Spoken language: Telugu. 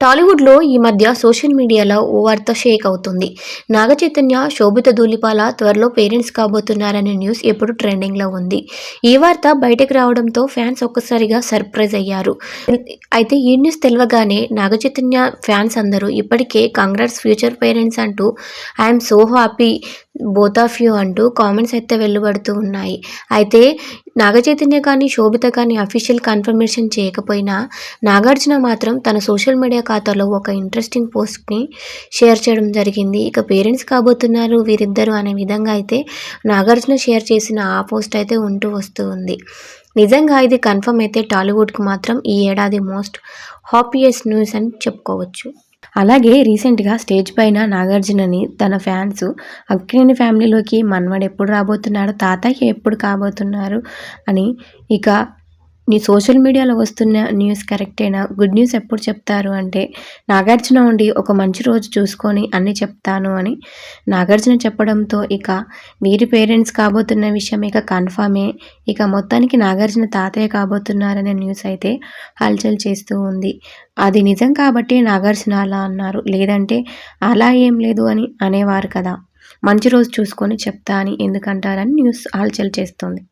టాలీవుడ్లో ఈ మధ్య సోషల్ మీడియాలో ఓ వార్త షేక్ అవుతుంది. నాగ చైతన్య శోభిత ధూళిపాల త్వరలో పేరెంట్స్ కాబోతున్నారనే న్యూస్ ఇప్పుడు ట్రెండింగ్లో ఉంది. ఈ వార్త బయటకు రావడంతో ఫ్యాన్స్ ఒక్కసారిగా సర్ప్రైజ్ అయ్యారు. అయితే ఈ న్యూస్ తెలియగానే నాగ చైతన్య ఫ్యాన్స్ అందరూ ఇప్పటికే కాంగ్రెస్ ఫ్యూచర్ పేరెంట్స్ అంటూ I'm so happy both of you అంటూ కామెంట్స్ అయితే వెలువడుతూ ఉన్నాయి. అయితే నాగ చైతన్య కానీ శోభిత కానీ అఫీషియల్ కన్ఫర్మేషన్ చేయకపోయినా నాగార్జున మాత్రం తన సోషల్ మీడియా ఖాతాలో ఒక ఇంట్రెస్టింగ్ పోస్ట్ని షేర్ చేయడం జరిగింది. ఇక పేరెంట్స్ కాబోతున్నారు వీరిద్దరు అనే విధంగా అయితే నాగార్జున షేర్ చేసిన ఆ పోస్ట్ అయితే ఉంటూ వస్తూ ఉంది. నిజంగా ఇది కన్ఫర్మ్ అయితే టాలీవుడ్కి మాత్రం ఈ ఏడాది మోస్ట్ హ్యాపీయెస్ట్ న్యూస్ అని చెప్పుకోవచ్చు. అలాగే రీసెంట్గా స్టేజ్ పైన నాగార్జునని తన ఫ్యాన్స్ అక్కినేని ఫ్యామిలీలోకి మన్మడు ఎప్పుడు రాబోతున్నాడు తాతయ్య ఎప్పుడు కాబోతున్నారు అని ఇక నీ సోషల్ మీడియాలో వస్తున్న న్యూస్ కరెక్టేనా? గుడ్ న్యూస్ ఎప్పుడు చెప్తారు అంటే నాగార్జున ఉండి ఒక మంచి రోజు చూసుకొని అన్ని చెప్తాను అని. నాగార్జున చెప్పడంతో ఇక వీరి పేరెంట్స్ కాబోతున్న విషయం ఇక కన్ఫామే. ఇక మొత్తానికి నాగార్జున తాతయ్య కాబోతున్నారనే న్యూస్ అయితే హల్చల్ చేస్తూ ఉంది. అది నిజం కాబట్టి నాగార్జున అలా అన్నారు. లేదంటే అలా ఏం లేదు అని అనేవారు కదా. మంచి రోజు చూసుకొని చెప్తా అని ఎందుకంటారని న్యూస్ హల్చల్ చేస్తుంది.